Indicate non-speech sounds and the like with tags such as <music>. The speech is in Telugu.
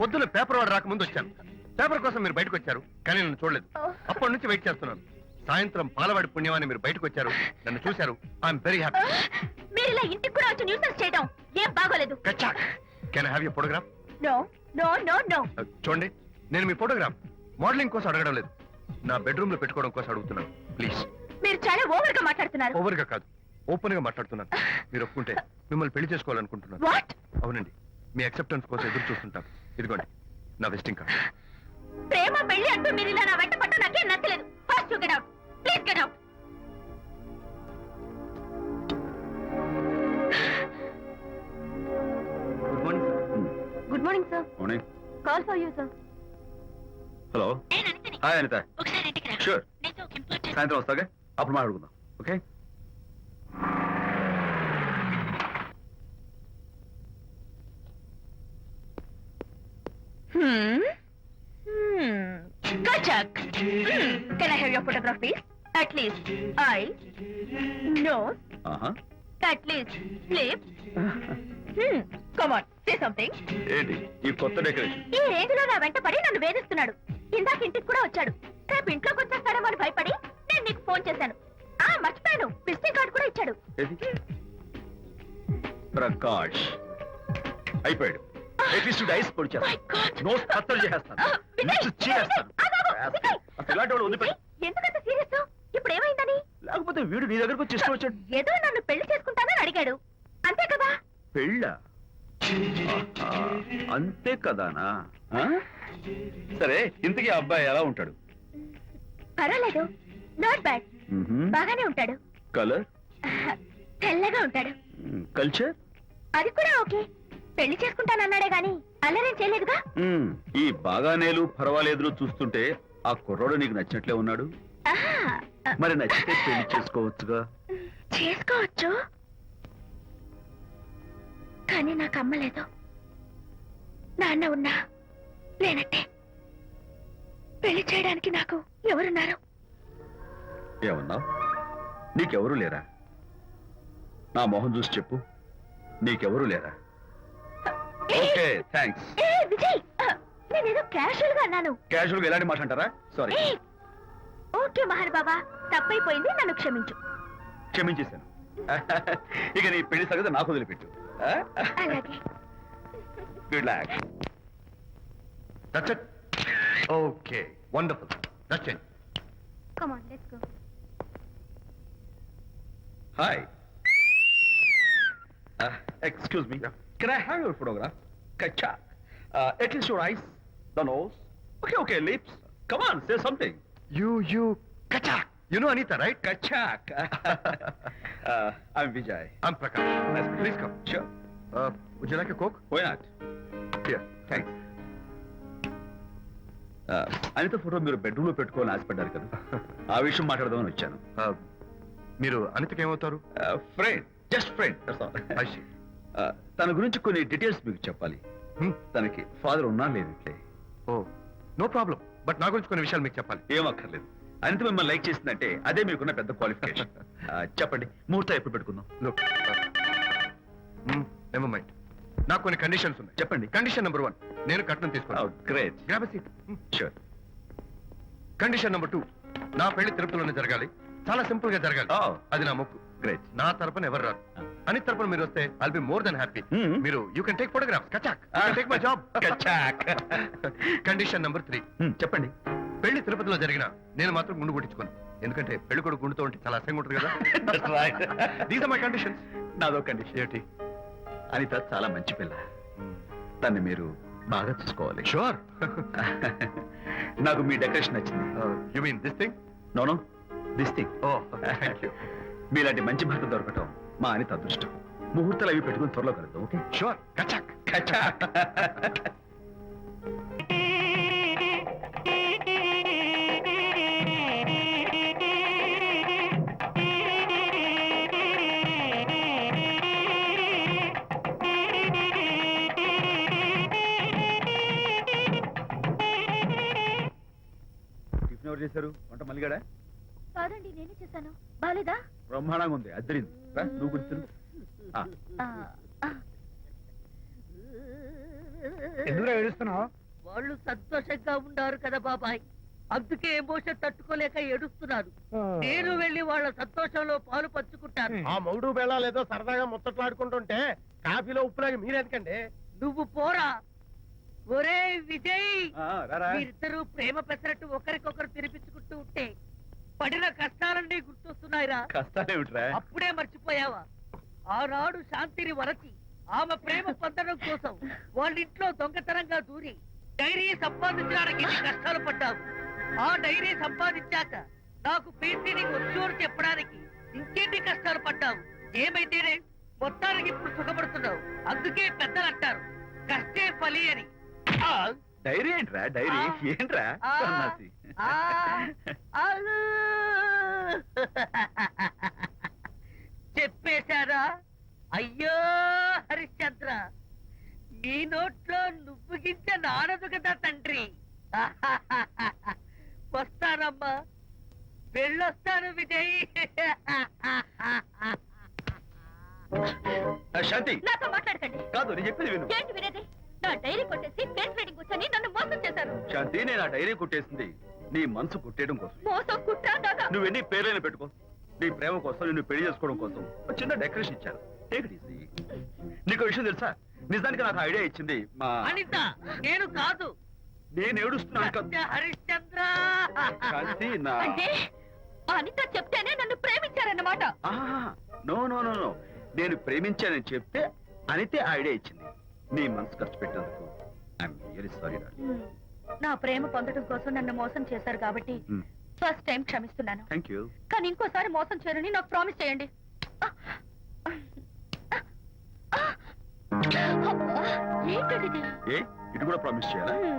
పొద్దున పేపర్ వాడు రాకముందు వచ్చాను. పేపర్ కోసం మీరు బయటకు వచ్చారు కానీ నన్ను చూడలేదు. అప్పటి నుంచి వెయిట్ చేస్తున్నాను. సాయంత్రం పాలవాడి పుణ్యమాని మీరు బయటకు వచ్చారు నన్ను చూశారు. ఐఎమ్ వెరీ హ్యాపీ మీరు ఇలా ఇంటికి కూడా వచ్చి న్యూసెన్స్ చేయడం ఏం బాగోలేదు. Can have you photograph no no no no చూడండి నేను మీ ఫోటోగ్రాఫ్ మోడలింగ్ కోసం అడగడం లేదు. నా బెడ్రూమ్లో పెట్టుకోవడం కోసం అడుగుతున్నాను. ప్లీజ్ మీరు చాలా ఓవర్గా మాట్లాడుతున్నారు. ఓవర్గా కాదు ఓపెన్గా మాట్లాడుతున్నాను. మీరు ఒప్పుకుంటే మిమ్మల్ని పెళ్ళి చేసుకోవాలనుకుంటున్నాను. అవునండి. మీ అక్సెప్టెన్స్ కోసం ఎదురు చూస్తుంటాను ఇదిగోండి నా విజిటింగ్ కార్డ్ ప్రేమ పెళ్ళి అంటూ మీరు ఇలా నా వెంట పట్టు నాకేం నచ్చలేదు. First you get out please get out good morning good morning sir morning call for you sir hello నేను హాయ్ అనిత ఒకసారి ఇంటికి రా. షూర్ నీతో ఒక ఇంపార్టెంట్ సాయంత్రం వస్తాగా అప్పుడు మాట్లాడుకుందాం. Okay Hmm. Hmm. Kachak. Hmm. Can I have your photograph, please? At least eye, nose, ఆహా at least lips. Hmm. Come on, say something. ఏంటి? ఈ కొత్త డెకరేషన్. ఈ రేంజ్లో నా వెంట పడి నన్ను వేధిస్తున్నాడు. ఇందాక ఇంటికి కూడా వచ్చాడు. రేపు ఇంట్లోకి వచ్చేస్తాడేమో అని భయపడి నేను నీకు ఫోన్ చేశాను. ఆ మర్చిపోయాను. విజిటింగ్ కార్డు కూడా ఇచ్చాడు. ఏది? ప్రకాష్. అయిపోయాడు. ఎట్లీస్ట్ డైస్ పొడి My God. నోస్ కత్తలు చేసేస్తాను. చీరేస్తాను. ఆగు, ఆగు. అసలు ఇలాంటి ఎందుకంత సీరియస్ ఇప్పుడు ఏమైందని? లేకపోతే వీడు నీ దగ్గరకు వచ్చి ఇష్టం వచ్చాడు. ఏదో నన్ను పెళ్ళి చేసుకుంటానని అడిగాడు. అంతే కదా? పెళ్ళ? అంతే కదానా? సరే ఇంతకీ అబ్బాయి ఎలా ఉంటాడు? పర్వాలేదు. నాట్ బ్యాడ్ బాగానే ఉంటాడు. కలర్ తెల్లగా ఉంటాడు. కల్చర్ అది కూడా ఓకే. పెళ్ళి చేసుకుంటానన్నాడే గాని అల్లరేం చేయలేదుగా? ఈ బాగానేలు పర్వాలేదులు చూస్తుంటే ఆ కుర్రోడు నీకు నచ్చినట్లే ఉన్నాడు? మరి నచ్చితే పెళ్ళి చేసుకోవచ్చుగా? చేసుకోవచ్చు. కానీ నాకు అమ్మలేదు నాన్న ఉన్నా లేనట్టే. పెళ్ళి చేయడానికి నాకు ఎవరున్నారు? ఏమన్నావు నీకెవరూ లేరా? నా మొహం చూసి చెప్పు. నీకెవరూ లేరా? ఓకే థ్యాంక్స్ ఏ విజయ్! నేనేదో క్యాషువల్గా అన్నాను. క్యాజువల్గా ఎలాంటి మాట అంటారా? సారీ ఓకే మహర్ బాబా తప్పైపోయింది నన్ను క్షమించు. క్షమించేశాను. <laughs> ఇక నీ పెళ్ళి సంగతి నాకు వదిలిపెట్టు. Good luck that's it okay wonderful that's it come on let's go hi excuse me can I have your photograph kachcha at least your eyes the nose okay okay lips come on say something you you కచాక్ you know Anita right కచాక్ I'm Vijay I'm Prakash Nice to meet you. Please come sure would you like a coke why not here thanks Anita photo మీరు బెడ్రూమ్లో పెట్టుకోవాలని ఆశపడ్డారు కదా. <laughs> ఆ విషయం మాట్లాడదామని వచ్చాను. Uh, మీరు అనితకి ఏమవుతారు? Friend just friend. తన గురించి కొన్ని డీటెయిల్స్ మీకు చెప్పాలి. Hmm? తనకి ఫాదర్ ఉన్నా లేదంటే ఓ. నో ప్రాబ్లం బట్ నా గురించి కొన్ని విషయాలు మీకు చెప్పాలి. ఏం అక్కర్లేదు. అనిత మిమ్మల్ని లైక్ చేసిందంటే అదే మీకున్న పెద్ద క్వాలిఫికేషన్ <laughs> చెప్పండి. ముహూర్తం ఎప్పుడు పెట్టుకుందాం? లుక్ నెవర్ మైండ్ నాకు కొన్ని కండిషన్స్ ఉన్నాయి. చెప్పండి. కండిషన్ నెంబర్ వన్ నేను కట్నం తీసుకున్నాను great grab seat sure condition number two నా పెళ్ళి తిరుపతిలోనే జరగాలి. చాలా సింపుల్గా జరగాలి. Oh. అది నా మొక్కు. గ్రేట్ నా తరపున ఎవరు రారు? అని తరపున మీరు వస్తే I'll be more than happy Hmm. మీరు you can take photograph కచాక్ take my job Kachak. Condition number three చెప్పండి. పెళ్ళి తిరుపతిలో జరిగిన నేను మాత్రం గుండు కొట్టించుకోను. ఎందుకంటే పెళ్ళి కొడుకు గుండుతో ఉంటే చాలా అసహ్యంగా ఉంటుంది కదా. <laughs> That's right. These are my conditions నాదో కండిషన్ ఏంటి అనిత చాలా మంచి పిల్ల. తన్ని మీరు బాగా చూసుకోవాలి. షూర్ <laughs> నాకు మీ డెకరేషన్ నచ్చింది. You mean this thing no no this thing oh thank you మీలాంటి మంచి భర్త దొరకటం మా అనిత అదృష్టం. ముహూర్తాలు అవి పెట్టుకుని త్వరలో కలుద్దాం ఓకే? షూర్ కచాక్ టిఫిన్ ఎవరు చేశారు? వంట మల్లిగాడా? కాదండి నేనే చేశాను. బాలేదా? బ్రహ్మాండంగా ఉంది అద్దరింది. రా, నువ్వు గుర్తు. ఎందుకు ఏడుస్తున్నావు? వాళ్ళు సంతోషంగా ఉన్నారు కదా బాబాయ్. అందుకే ఎమోషన్ తట్టుకోలేక ఏడుస్తున్నారు. నేను వెళ్ళి వాళ్ళ సంతోషంలో పాలు పంచుకుంటాను. ఆ మౌడు బెళ్ళాలు ఏదో సరదాగా ముచ్చట్లాడుకుంటుంటే కాఫీలో ఉప్పులాగా మీరెందుకండి? నువ్వు పోరా. ఒరే విజయ్ ఆ, రారా మీరిద్దరూ ప్రేమ పెసరట్టు ఒకరికొకరు తినిపించుకుంటూ ఉంటే పడిన కష్టాలన్నీ గుర్తొస్తున్నాయిరా. కష్టాలేమిట్రా? అప్పుడే మర్చిపోయావా? ఆనాడు శాంతిని వరచి ఆమె ప్రేమ పొందడం కోసం వాళ్ళ ఇంట్లో దొంగతనంగా దూరి డైరీ సంపాదించడానికి కష్టాలు పడ్డావు. ఆ డైరీ సంపాదించాక నాకు పెయింటింగ్ వచ్చోరు చెప్పడానికి ఇంకెన్ని కష్టాలు పడ్డావు? ఏమైతేనే? మొత్తానికి ఇప్పుడు సుఖపడుతున్నావు. అందుకే పెద్దలు అంటారు కష్టే ఫలి అని. డైరీ ఏంట్రా? డైరీ. ఏంట్రా. సన్నాసి. చెప్పేశారా? అయ్యో హరిశ్చంద్ర. నీ నోట్లో నువ్వు గింజ నానదు కదా తండ్రి. వస్తానమ్మా. వెళ్ళొస్తాను విజయ్. ఆ, శాంతి. నాతో మాట్లాడకండి. కాదు నేను చెప్పేది విను. ఏంటి వినేది? నా డైరీ కొట్టేసి ఫేస్ రీడింగ్ కూర్చొని నన్ను మోసం చేశారు. శాంతి నేను ఆ డైరీ కొట్టేసింది. నీ మనసు కొట్టేయడం కోసం. మోసం కుట్ర దాదా నువ్వు ఎన్ని పేర్లైనా పెట్టుకో. నీ ప్రేమ కోసం నిన్ను పెళ్ళి చేసుకోవడం కోసం ఒక చిన్న డెకరేషన్ ఇచ్చాను. టేక్ ఇట్ ఈజీ నీకు విషయం తెలుసా? నిజానికి నాకు ఐడియా ఇచ్చింది మా అనిత నేను కాదు. నేను ఏడుస్తున్నాను కాదు. హరిశ్చంద్ర. శాంతి నా అంటే అనిత చెప్తేనే నన్ను ప్రేమించారన్నమాట. No no no no. నేను ప్రేమించానని చెప్తే అనితే ఐడియా ఇచ్చింది. నీ మనసు ఖర్చు పెట్టినందుకు ఐఎమ్ రియలీ సారీ హ్మ్. నా ప్రేమ పొందడం కోసం నన్ను మోసం చేశారు కాబట్టి ఫస్ట్ టైం క్షమిస్తున్నాను. థ్యాంక్ యూ కానీ ఇంకోసారి మోసం చేయరని నాకు ప్రామిస్ చేయండి. అబ్బా, ఏంటది ఏ? ఇటు కూడా ప్రామిస్ చేయాలా? హ్మ్.